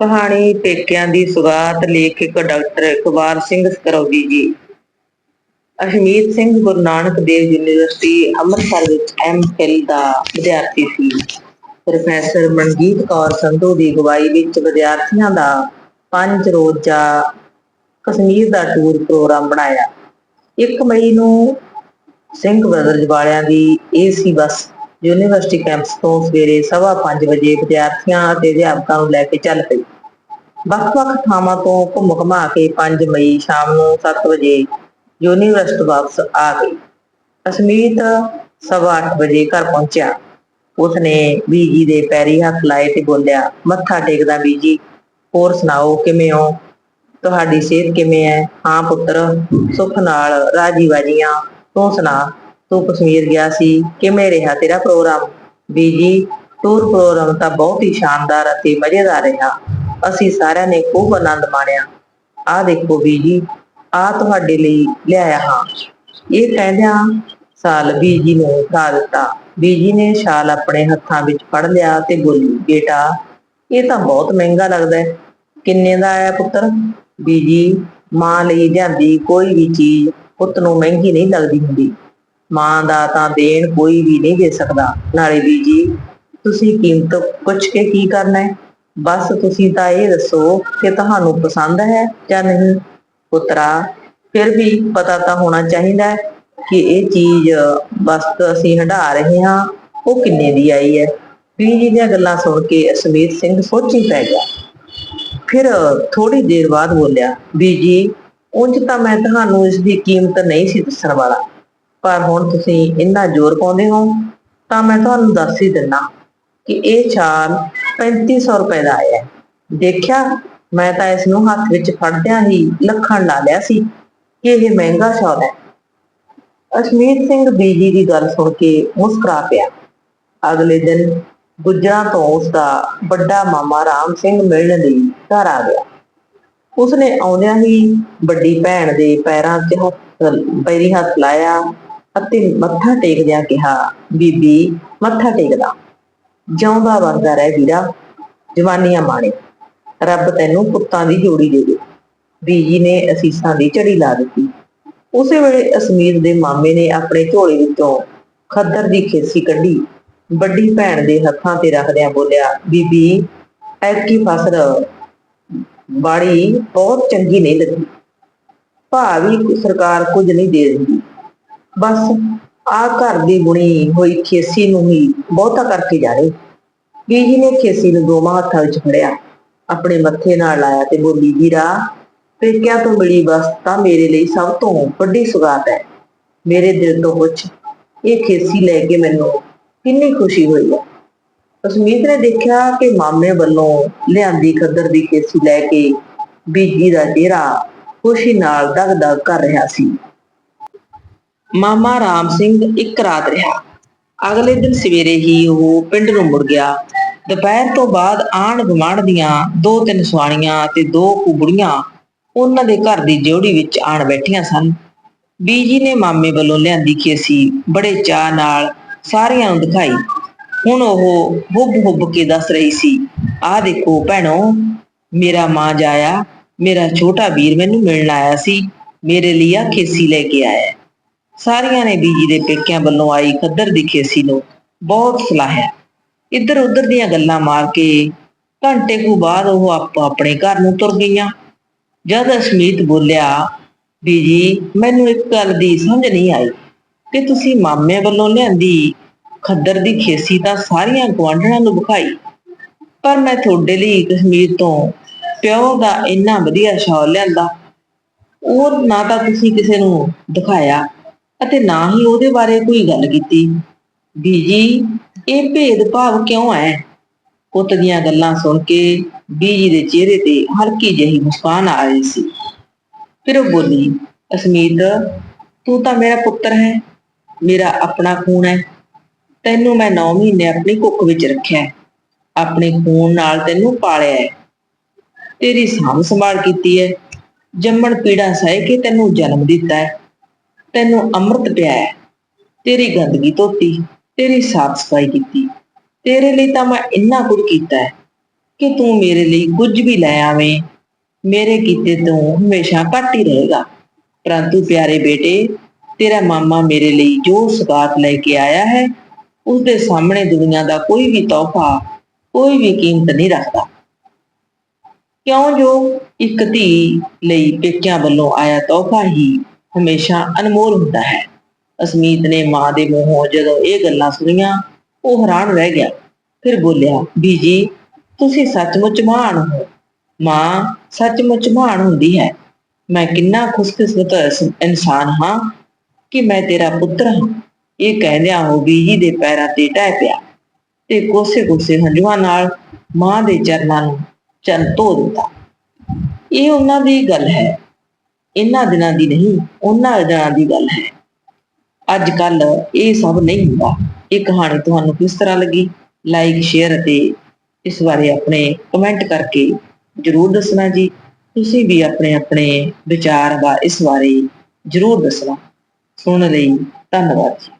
ਕਹਾਣੀ ਪੇਕਿਆਂ ਦੀ ਸੁਗਾਤ ਲੇਖਕ ਡਾਕਟਰ ਇਕਬਾਲ ਸਿੰਘ ਸਕਰੋਗੀ ਜੀ। ਅਸ਼ਮੀਤ ਸਿੰਘ ਗੁਰੂ ਨਾਨਕ ਦੇਵ ਯੂਨੀਵਰਸਿਟੀ ਅੰਮ੍ਰਿਤਸਰ ਵਿੱਚ ਐਮ.ਫਿਲ ਦਾ ਵਿਦਿਆਰਥੀ ਸੀ। ਪ੍ਰੋਫੈਸਰ ਮਨਜੀਤ ਕੌਰ ਸੰਧੂ ਦੀ ਅਗਵਾਈ ਵਿੱਚ ਵਿਦਿਆਰਥੀਆਂ ਦਾ ਪੰਜ ਰੋਜ਼ਾ ਕਸ਼ਮੀਰ ਦਾ ਟੂਰ ਪ੍ਰੋਗਰਾਮ ਬਣਾਇਆ। 1 ਮਈ ਨੂੰ ਸਿੰਘ ਬ੍ਰਦਰਜ਼ ਵਾਲਿਆਂ ਦੀ ਏਸੀ ਬੱਸ ਯੂਨੀਵਰਸਿਟੀ ਕੈਂਪਸ ਤੋਂ ਸਵੇਰੇ 5:30 ਵਜੇ ਵਿਦਿਆਰਥੀਆਂ ਅਤੇ ਅਧਿਆਪਕਾਂ ਨੂੰ ਲੈ ਕੇ ਚੱਲ ਪਈ। ਵੱਖ-ਵੱਖ ਥਾਵਾਂ ਤੋਂ ਘੁੰਮ ਘੁਮਾ ਕੇ 5 ਮਈ ਸ਼ਾਮ ਨੂੰ 7 ਵਜੇ ਯੂਨੀਵਰਸਿਟੀ ਵਾਪਸ ਆ ਗਈ। ਅਸਮੀਤ ਸਵਾ ਅੱਠ ਵਜੇ ਘਰ ਪਹੁੰਚਿਆ। ਉਸਨੇ ਬੀਜੀ ਦੇ ਪੈਰੀ ਹੱਥ ਲਾਏ ਤੇ ਬੋਲਿਆ, ਮੱਥਾ ਟੇਕਦਾ ਬੀਜੀ, ਹੋਰ ਸੁਣਾਓ, ਕਿਵੇਂ ਹੋ? ਤੁਹਾਡੀ ਸਿਹਤ ਕਿਵੇਂ ਹੈ? ਹਾਂ ਪੁੱਤਰ, ਸੁੱਖ ਨਾਲ ਰਾਜੀ ਵਾਜੀਆਂ ਤੂੰ ਸੁਣਾ ਤੂੰ ਕਸ਼ਮੀਰ ਗਿਆ ਸੀ, ਕਿਵੇਂ ਰਿਹਾ ਤੇਰਾ ਪ੍ਰੋਗਰਾਮ? ਬੀਜੀ, ਟੂਰ ਪ੍ਰੋਗਰਾਮ ਤਾਂ ਬਹੁਤ ਹੀ ਸ਼ਾਨਦਾਰ ਅਤੇ ਮਜ਼ੇਦਾਰ ਰਿਹਾ। ਅਸੀਂ ਸਾਰਿਆਂ ਨੇ ਖੂਬ ਆਨੰਦ ਮਾਣਿਆ। ਆਹ ਦੇਖੋ ਬੀਜੀ ਆ ਤੁਹਾਡੇ ਲਈ ਲਿਆਇਆ ਹਾਂ। ਇਹ ਕਹਿੰਦਿਆਂ ਸਾਲ ਬੀਜੀ ਨੂੰ ਉਠਾ ਦਿੱਤਾ। ਬੀਜੀ ਨੇ ਸ਼ਾਲ ਆਪਣੇ ਹੱਥਾਂ ਵਿੱਚ ਫੜ ਲਿਆ ਤੇ ਬੋਲੀ, ਬੇਟਾ, ਇਹ ਤਾਂ ਬਹੁਤ ਮਹਿੰਗਾ ਲੱਗਦਾ ਹੈ। ਕਿੰਨੇ ਦਾ ਆਇਆ ਪੁੱਤਰ? ਬੀਜੀ, ਮਾਂ ਲਈ ਜਾਂਦੀ ਕੋਈ ਵੀ ਚੀਜ਼ ਪੁੱਤ ਨੂੰ ਮਹਿੰਗੀ ਨਹੀਂ ਲੱਗਦੀ ਹੁੰਦੀ। ਮਾਂ ਦਾ ਤਾਂ ਦੇਣ ਕੋਈ ਵੀ ਨਹੀਂ ਦੇ ਸਕਦਾ। ਨਾਲੇ ਬੀਜੀ, ਤੁਸੀਂ ਕੀਮਤ ਪੁੱਛ ਕੇ ਕੀ ਕਰਨਾ ਹੈ? ਬਸ ਤੁਸੀਂ ਤਾਂ ਇਹ ਦੱਸੋ ਕਿ ਤੁਹਾਨੂੰ ਪਸੰਦ ਹੈ ਜਾਂ ਨਹੀਂ? ਪੁੱਤਰਾ, ਫਿਰ ਵੀ ਪਤਾ ਤਾਂ ਹੋਣਾ ਚਾਹੀਦਾ ਹੈ ਕਿ ਇਹ ਚੀਜ਼ ਵਸਤ ਅਸੀਂ ਹੰਢਾ ਰਹੇ ਹਾਂ, ਉਹ ਕਿੰਨੇ ਦੀ ਆਈ ਹੈ? ਬੀਜੀ ਦੀਆਂ ਗੱਲਾਂ ਸੁਣ ਕੇ ਅਸਮੀਤ ਸਿੰਘ ਸੋਚੀ ਪੈ ਗਿਆ। ਫਿਰ ਥੋੜੀ ਦੇਰ ਬਾਅਦ ਬੋਲਿਆ, ਬੀਜੀ, ਉਂਝ ਤਾਂ ਮੈਂ ਤੁਹਾਨੂੰ ਇਸ ਦੀ ਕੀਮਤ ਨਹੀਂ ਸੀ ਦੱਸਣ ਵਾਲਾ। ਪਰ ਹੁਣ ਤੁਸੀਂ ਇੰਨਾ ਜ਼ੋਰ ਪਾਉਂਦੇ ਹੋ, ਤਾਂ ਮੈਂ ਤੁਹਾਨੂੰ ਦੱਸ ਹੀ ਦਿੰਨਾ ਕਿ ਇਹ ਛਾਲ 3500 ਰੁਪਏ ਦਾ ਆਇਆ। ਦੇਖਿਆ, ਮੈਂ ਤਾਂ ਇਸ ਨੂੰ ਹੱਥ ਵਿੱਚ ਫੜਦਿਆਂ ਹੀ ਲੱਖਣ ਲਾ ਲਿਆ ਸੀ ਕਿ ਇਹ ਮਹਿੰਗਾ ਸ਼ਾਲ ਹੈ। ਅਸ਼ਮੀਤ ਸਿੰਘ ਬੀਜੀ ਦੀ ਗੱਲ ਸੁਣ ਕੇ ਮੁਸਕਰਾ ਪਿਆ। ਅਗਲੇ ਦਿਨ ਗੁੱਜਰਾਂ ਤੋਂ ਉਸ ਦਾ ਵੱਡਾ ਮਾਮਾ ਰਾਮ ਸਿੰਘ ਮਿਲਣ ਲਈ ਘਰ ਆ ਗਿਆ। ਉਸਨੇ ਆਉਂਦਿਆਂ ਹੀ ਵੱਡੀ ਭੈਣ ਦੇ ਪੈਰਾਂ 'ਚ ਹੱਥ ਪੈਰੀ ਹੱਥ ਲਾਇਆ। ਅਤੇ ਮੱਥਾ ਟੇਕਦਿਆਂ ਕਿਹਾ, ਬੀਬੀ, ਮੱਥਾ ਟੇਕਦਾ। ਜਿਉਂਦਾ ਵਰਦਾ ਰਹਿ ਵੀਰਾ, ਜਵਾਨੀਆਂ ਮਾਣੇ, ਰੱਬ ਤੈਨੂੰ ਪੁੱਤਾਂ ਦੀ ਜੋੜੀ ਦੇਵੇ ਬੀਜੀ ਨੇ ਅਸੀਸਾਂ ਦੀ ਝੜੀ ਲਾ ਦਿੱਤੀ। ਉਸੇ ਵੇਲੇ ਅਸਮੀਰ ਦੇ ਮਾਮੇ ਨੇ ਆਪਣੇ ਝੋਲੇ ਵਿੱਚੋਂ ਖੱਦਰ ਦੀ ਖੇਸੀ ਕੱਢੀ। ਵੱਡੀ ਭੈਣ ਦੇ ਹੱਥਾਂ ਤੇ ਰੱਖਦਿਆਂ ਬੋਲਿਆ, ਬੀਬੀ, ਐਤਕੀ ਫਸਲ ਬਾੜੀ ਬਹੁਤ ਚੰਗੀ ਨਹੀਂ ਲੱਗੀ। ਭਾਵੀ ਸਰਕਾਰ ਕੁਝ ਨਹੀਂ ਦੇ ਰਹੀ ਬਸ ਆ ਘਰ ਦੀ ਬੁਣੀ ਹੋਈ ਖੇਸੀ ਨੂੰ ਹੀ ਬਹੁਤਾ ਕਰਕੇ ਜਾ ਰਹੇ। ਬੀਜੀ ਨੇ ਖੇਸੀ ਨੂੰ ਦੋਵਾਂ ਹੱਥਾਂ ਵਿੱਚ ਫੜਿਆ, ਆਪਣੇ ਮੱਥੇ ਨਾਲ ਲਾਇਆ ਤੇ ਬੋਲੀ, ਵੀਰਾ, ਪੇਕਿਆਂ ਤੋਂ ਮਿਲੀ ਬਸ ਤਾਂ ਮੇਰੇ ਲਈ ਸਭ ਤੋਂ ਵੱਡੀ ਸੁਗਾਤ ਹੈ। ਮੇਰੇ ਦਿਲ ਤੋਂ ਪੁੱਛ, ਇਹ ਖੇਸੀ ਲੈ ਕੇ ਮੈਨੂੰ ਕਿੰਨੀ ਖੁਸ਼ੀ ਹੋਈ ਹੈ? ਅਸਮੀਤ ਨੇ ਦੇਖਿਆ ਕਿ ਮਾਮੇ ਵੱਲੋਂ ਲਿਆਂਦੀ ਖੱਦਰ ਦੀ ਖੇਸੀ ਲੈ ਕੇ ਬੀਜੀ ਦਾ ਚਿਹਰਾ ਖੁਸ਼ੀ ਨਾਲ ਦਗ-ਦਗ ਕਰ ਰਿਹਾ ਸੀ। ਮਾਮਾ ਰਾਮ ਸਿੰਘ ਇੱਕ ਰਾਤ ਰਿਹਾ। ਅਗਲੇ ਦਿਨ ਸਵੇਰੇ ਹੀ ਉਹ ਪਿੰਡ ਨੂੰ ਮੁੜ ਗਿਆ। ਦੁਪਹਿਰ ਤੋਂ ਬਾਅਦ ਆਣ ਗੁਆਂਢ ਦੀਆਂ ਦੋ ਤਿੰਨ ਸੁਆਣੀਆਂ ਤੇ ਦੋ ਕੁਬੜੀਆਂ ਉਹਨਾਂ ਦੇ ਘਰ ਦੀ ਜੋੜੀ ਵਿੱਚ ਆਣ ਬੈਠੀਆਂ ਸਨ। ਬੀਜੀ ਨੇ ਮਾਮੇ ਵੱਲੋਂ ਲਿਆਂਦੀ ਖੇਸੀ ਬੜੇ ਚਾਅ ਨਾਲ ਸਾਰਿਆਂ ਨੂੰ ਦਿਖਾਈ। ਹੁਣ ਉਹ ਹੁੱਬ ਹੁੱਬ ਕੇ ਦੱਸ ਰਹੀ ਸੀ, ਆਹ ਦੇਖੋ ਭੈਣੋ, ਮੇਰਾ ਮਾਂ ਜਾਇਆ, ਮੇਰਾ ਛੋਟਾ ਵੀਰ ਮੈਨੂੰ ਮਿਲਣ ਆਇਆ ਸੀ, ਮੇਰੇ ਲਈ ਆ ਖੇਸੀ ਲੈ ਕੇ ਆਇਆ ਸਾਰੀਆਂ ਨੇ ਬੀਜੀ ਦੇ ਪੇਕਿਆਂ ਵੱਲੋਂ ਆਈ ਖੱਦਰ ਦੀ ਖੇਸੀ ਨੂੰ ਬਹੁਤ ਸਲਾਹਿਆ। ਇੱਧਰ ਉੱਧਰ ਦੀਆਂ ਗੱਲਾਂ ਮਾਰ ਕੇ ਘੰਟੇ ਕੁ ਬਾਅਦ ਉਹ ਆਪੋ ਆਪਣੇ ਘਰ ਨੂੰ ਤੁਰ ਗਈਆਂ। ਜਦ ਅਸ਼ਮੀਤ ਬੋਲਿਆ, ਬੀਜੀ, ਮੈਨੂੰ ਇੱਕ ਗੱਲ ਦੀ ਸਮਝ ਨਹੀਂ ਆਈ। ਕਿ ਤੁਸੀਂ ਮਾਮੇ ਵੱਲੋਂ ਲਿਆਂਦੀ ਖੱਦਰ ਦੀ ਖੇਸੀ ਤਾਂ ਸਾਰੀਆਂ ਗੁਆਂਢਣਾਂ ਨੂੰ ਵਿਖਾਈ। ਪਰ ਮੈਂ ਤੁਹਾਡੇ ਲਈ ਕਸ਼ਮੀਰ ਤੋਂ ਪਿਓ ਦਾ ਇੰਨਾ ਵਧੀਆ ਸ਼ਾਲ ਲਿਆਂਦਾ। ਉਹ ਨਾ ਤਾਂ ਤੁਸੀਂ ਕਿਸੇ ਨੂੰ ਦਿਖਾਇਆ। ਅਤੇ ਨਾ ਹੀ ਉਹਦੇ ਬਾਰੇ ਕੋਈ ਗੱਲ ਕੀਤੀ। ਬੀਜੀ, ਇਹ ਭੇਦਭਾਵ ਕਿਉਂ ਹੈ? ਪੁੱਤ ਦੀਆਂ ਗੱਲਾਂ ਸੁਣ ਕੇ ਬੀਜੀ ਦੇ ਚਿਹਰੇ ਤੇ ਹਲਕੀ ਜਿਹੀ ਮੁਸਕਾਨ ਆ ਰਹੀ ਸੀ। ਫਿਰ ਉਹ ਬੋਲੀ, ਅਸਮੀਤ, ਤੂੰ ਤਾਂ ਮੇਰਾ ਪੁੱਤਰ ਹੈ, ਮੇਰਾ ਆਪਣਾ ਖੂਨ ਹੈ। ਤੈਨੂੰ ਮੈਂ 9 ਮਹੀਨੇ ਆਪਣੀ ਕੁੱਖ ਵਿੱਚ ਰੱਖਿਆ ਹੈ। ਆਪਣੇ ਖੂਨ ਨਾਲ ਤੈਨੂੰ ਪਾਲਿਆ ਹੈ। ਤੇਰੀ ਸਾਂਭ ਸੰਭਾਲ ਕੀਤੀ ਹੈ। ਜੰਮਣ ਪੀੜਾ ਸਹਿ ਕੇ ਤੈਨੂੰ ਜਨਮ ਦਿੱਤਾ ਹੈ। ਤੈਨੂੰ ਅੰਮ੍ਰਿਤ ਪਿਆਇਆ ਤੇਰੀ ਗੰਦਗੀ ਧੋਤੀ, ਤੇਰੀ ਸਾਫ਼ ਸਫ਼ਾਈ ਕੀਤੀ। ਤੇਰੇ ਲਈ ਤਾਂ ਮੈਂ ਇੰਨਾ ਕੁਝ ਕੀਤਾ ਹੈ ਕਿ ਤੂੰ ਮੇਰੇ ਲਈ ਕੁਝ ਵੀ ਲੈ ਆਵੇਂ। ਮੇਰੇ ਕੀਤੇ ਤੋਂ ਹਮੇਸ਼ਾ ਘੱਟ ਹੀ ਰਹੇਗਾ। ਪਰੰਤੂ ਪਿਆਰੇ ਬੇਟੇ, ਤੇਰਾ ਮਾਮਾ ਮੇਰੇ ਲਈ ਜੋ ਸੁਗਾਤ ਲੈ ਕੇ ਆਇਆ ਹੈ ਉਸ ਦੇ ਸਾਹਮਣੇ ਦੁਨੀਆ ਦਾ ਕੋਈ ਵੀ ਤੋਹਫਾ, ਕੋਈ ਵੀ ਕੀਮਤ ਨਹੀਂ ਰੱਖਦਾ। ਕਿਉਂ ਜੋ ਇੱਕ ਧੀ ਲਈ ਪੇਕਿਆਂ ਵੱਲੋਂ ਆਇਆ ਤੋਹਫਾ ਹੀ ਹਮੇਸ਼ਾ ਅਨਮੋਲ ਹੁੰਦਾ ਹੈ। ਅਸਮੀਤ ਨੇ ਮਾਂ ਦੇ ਮੂੰਹੋਂ ਜਦੋਂ ਇਹ ਗੱਲਾਂ ਸੁਣੀਆਂ, ਉਹ ਹੈਰਾਨ ਰਹਿ ਗਿਆ। ਫਿਰ ਬੋਲਿਆ, ਬੀਜੀ, ਤੁਸੀਂ ਸੱਚਮੁੱਚ ਮਹਾਨ ਹੋ। ਮਾਂ ਸੱਚਮੁੱਚ ਮਹਾਨ ਹੁੰਦੀ ਹੈ। ਮੈਂ ਕਿੰਨਾ ਖੁਸ਼ਕਿਸਮਤ ਇਨਸਾਨ ਹਾਂ ਕਿ ਮੈਂ ਤੇਰਾ ਪੁੱਤਰ ਹਾਂ। ਇਹ ਕਹਿੰਦਿਆਂ ਉਹ ਬੀਜੀ ਦੇ ਪੈਰਾਂ ਤੇ ਟਹਿ ਪਿਆ ਤੇ ਕੋਸੇ ਕੋਸੇ ਹੰਝੂਆਂ ਨਾਲ ਮਾਂ ਦੇ ਚਰਨਾਂ ਨੂੰ ਚੰਨ ਧੋ ਦਿੱਤਾ। ਇਹ ਉਹਨਾਂ ਦੀ ਗੱਲ ਹੈ। ਇਹਨਾਂ ਦਿਨਾਂ ਦੀ ਨਹੀਂ, ਉਹਨਾਂ ਦਿਨਾਂ ਦੀ ਗੱਲ ਹੈ। ਅੱਜ ਕੱਲ ਇਹ ਸਭ ਨਹੀਂ ਹੁੰਦਾ। ਇਹ ਕਹਾਣੀ ਤੁਹਾਨੂੰ ਕਿਸ ਤਰ੍ਹਾਂ ਲੱਗੀ? ਲਾਈਕ ਸ਼ੇਅਰ ਅਤੇ ਇਸ ਬਾਰੇ ਆਪਣੇ ਕਮੈਂਟ ਕਰਕੇ ਜਰੂਰ ਦੱਸਣਾ ਜੀ। ਤੁਸੀਂ ਵੀ ਆਪਣੇ ਆਪਣੇ ਵਿਚਾਰ ਵਾ ਇਸ ਬਾਰੇ ਜਰੂਰ ਦੱਸਣਾ। ਸੁਣਨ ਲਈ ਧੰਨਵਾਦ ਜੀ।